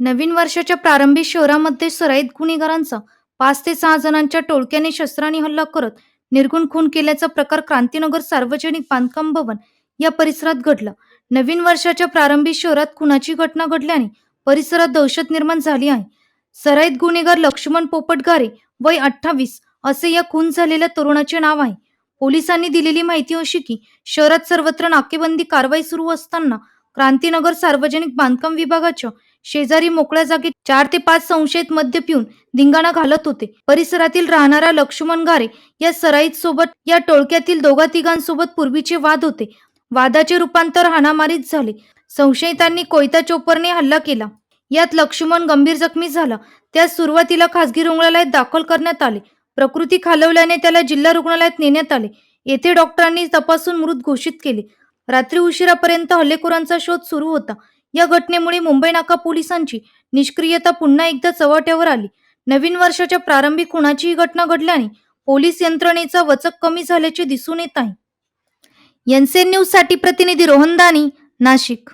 नवीन वर्षाच्या प्रारंभी शहरामध्ये सराईत गुन्हेगारांचा पाच ते सहा जणांच्या टोळक्याने शस्त्रांनी हल्ला करत निर्गुण खून केल्याचा प्रकार क्रांतीनगर सार्वजनिक बांधकाम भवन या परिसरात घडला. नवीन वर्षाच्या प्रारंभी शहरात खुनाची घटना घडल्याने परिसरात दहशत निर्माण झाली आहे. सराईत गुन्हेगार लक्ष्मण पोपटगारे वय अठ्ठावीस असे या खून झालेल्या तरुणाचे नाव आहे. पोलिसांनी दिलेली माहिती अशी की शहरात सर्वत्र नाकेबंदी कारवाई सुरू असताना क्रांतीनगर सार्वजनिक बांधकाम विभागाच्या शेजारी मोकळ्या जागेत चार ते पाच संशयित मद्य पिऊन धिंगाणा घालत होते. परिसरातील राहणारा लक्ष्मण गारे या सराईत सोबत या टोळक्यातील दोघा तिघांसोबत पूर्वीचे वाद होते. वादाचे रूपांतर हाणामारीत झाले. संशयितांनी कोयता चोपरने हल्ला केला. यात लक्ष्मण गंभीर जखमी झाला. त्यास सुरुवातीला खासगी रुग्णालयात दाखल करण्यात आले. प्रकृती खालवल्याने त्याला जिल्हा रुग्णालयात नेण्यात आले. येथे डॉक्टरांनी तपासून मृत घोषित केले. रात्री उशिरापर्यंत हल्लेखोरांचा शोध सुरू होता. या घटनेमुळे मुंबई नाका पोलिसांची निष्क्रियता पुन्हा एकदा चव्हाट्यावर आली. नवीन वर्षाच्या प्रारंभी खुणाची ही घटना घडल्याने पोलीस यंत्रणेचा वचक कमी झाल्याचे दिसून येत आहे. एनसीएन न्यूजसाठी प्रतिनिधी रोहन दानी नाशिक.